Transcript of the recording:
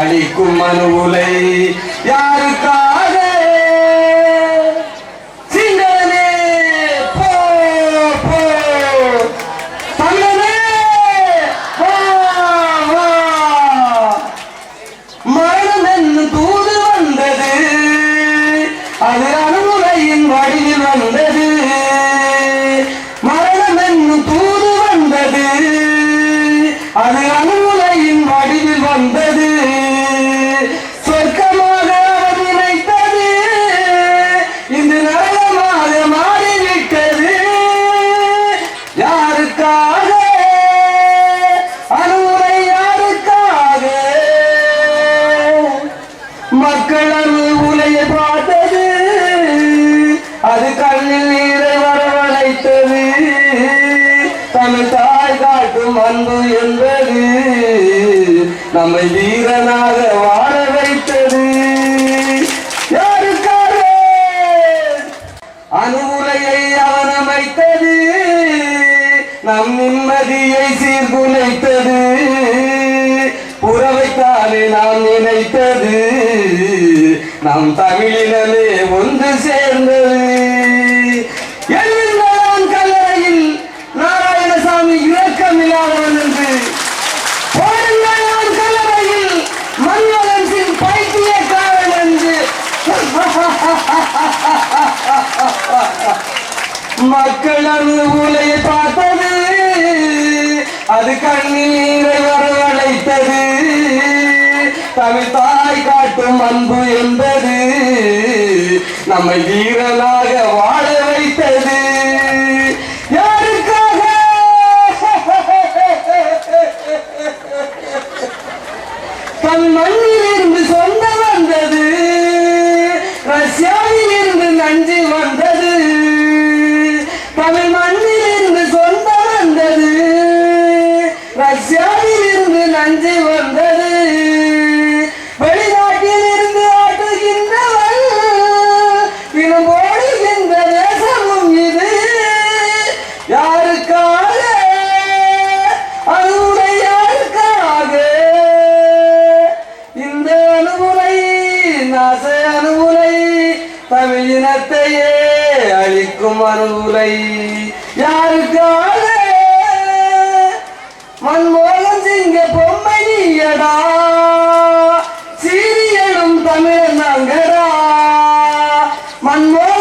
அளிக்கும் அனுகுலை யாருக்காக சிங்களனே போ போ. தமிழனே வா வா. மரணம் என்று தூது வந்தது. அது அணுகுலையின் வடிவில் வந்தது. மரணம் என்று தூது வந்தது. அது அணுகுலையின் வந்தது சொர்க்கமாக நினைத்தது. இன்று நரகமாக மாறிவிட்டது. யாருக்காக? அனுரை யாருக்காக? மக்கள் அணு உலைய பார்த்தது. அது கண்ணில் நீரை வரவழைத்தது. தமிழ் தாய் காட்டும் அன்பு என்பது. நம்மை வீரனாக வாழ வைத்தது. யாருக்காக அனுகுலையை அவன் அமைத்தது. நம் நிம்மதியை சீர்குலைத்தது. புறவைத்தாலே நாம் நினைத்தது. நம் தமிழினமே ஒன்று சேர்ந்தது. மக்கள் அந்த ஊலை பார்த்தது. அது கண்ணீரை வரவழைத்தது தமிழ் தாய் காட்டும் அன்பு என்பது நம்மை வீரனாக வாழ வைத்தது. யாருக்காக? தன் மண்ணில் இருந்து சொந்த வந்தது. ரஷ்யாவில் இருந்து நஞ்சு வந்தது உலகத்தையே அழிக்கும் அருளை யாருக்காக? மன்மோகன் சிங்க பொம்மை நீயடா சீரியனும் தமிழ் நாங்கடா. மன்மோகன்